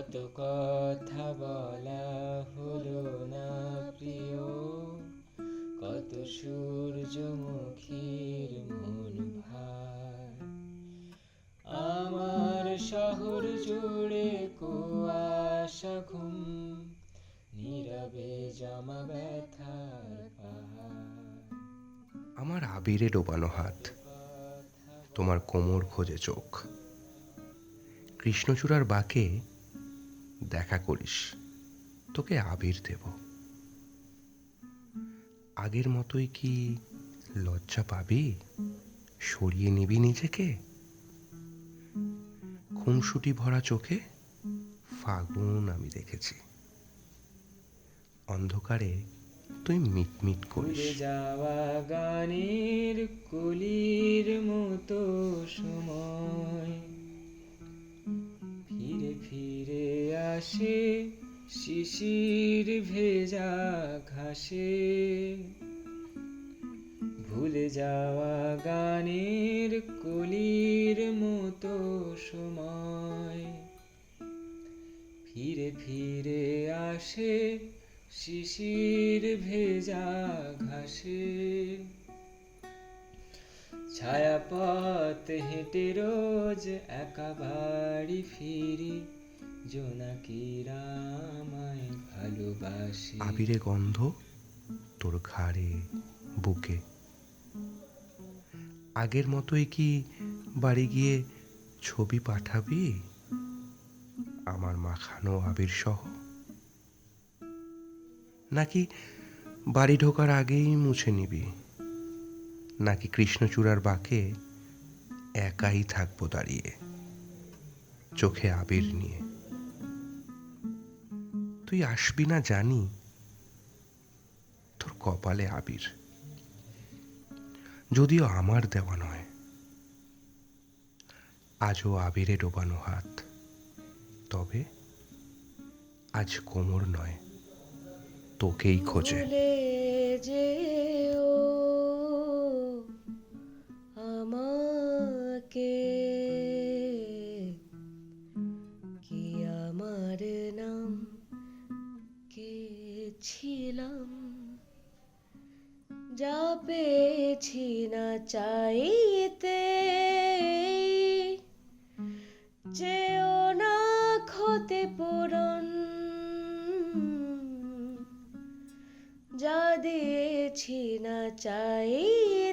কত কথা বলা হলো না প্রিয়? কত সূর্যমুখীর মন ভার। আমার শহর জুড়ে কুয়াশা ঘুম, নীরবে জমা ব্যথার আমার আবিরে ডোবানো হাত, তোমার কোমর খোঁজে চোখ। কৃষ্ণচূড়ার বাঁকে দেখা করিস। তোকে আবির দেব। আগের মতোই কি লজ্জা পাবি? সরিয়ে নিবি নিজেকে? খুনসুটি ভরা চোখে ফাগুন আমি দেখেছি। অন্ধকারে তুই মিটমিট করিস। যাওয়া গানের কলির মতো সময়। ফিরে ফিরে আসে শিশির ভেজা ঘাসে। ভুলে যাওয়া গানের কলির মতো সময়। ফিরে ফিরে আসে শিশির ভেজা ঘাসে। ছায়াপথ হেঁটে রোজ একা বাড়ি ফিরি। ভালোবাসি। আবিরে গন্ধ তোর ঘাড়ে, বুকে। আগের মতোই কি বাড়ি গিয়ে ছবি পাঠাবি? আমার মাখানো আবির সহ। নাকি বাড়ি ঢোকার আগেই মুছে নিবি? নাকি কৃষ্ণচূড়ার বাঁকে একাই থাকব দাঁড়িয়ে, চোখে আবির নিয়ে? তুই আসবি না জানি। তোর কপালে আবির। যদিও আমার দেওয়া নয়, আজও আবিরে ডোবানো হাত। তবে আজ কোমর নয়, তোকেই খোঁজে। আমাকে, কি আমার ছিলাম যা পেয়েছি না চাইতে। চেও না ক্ষতে পূরণ যা দিয়েছি না চাই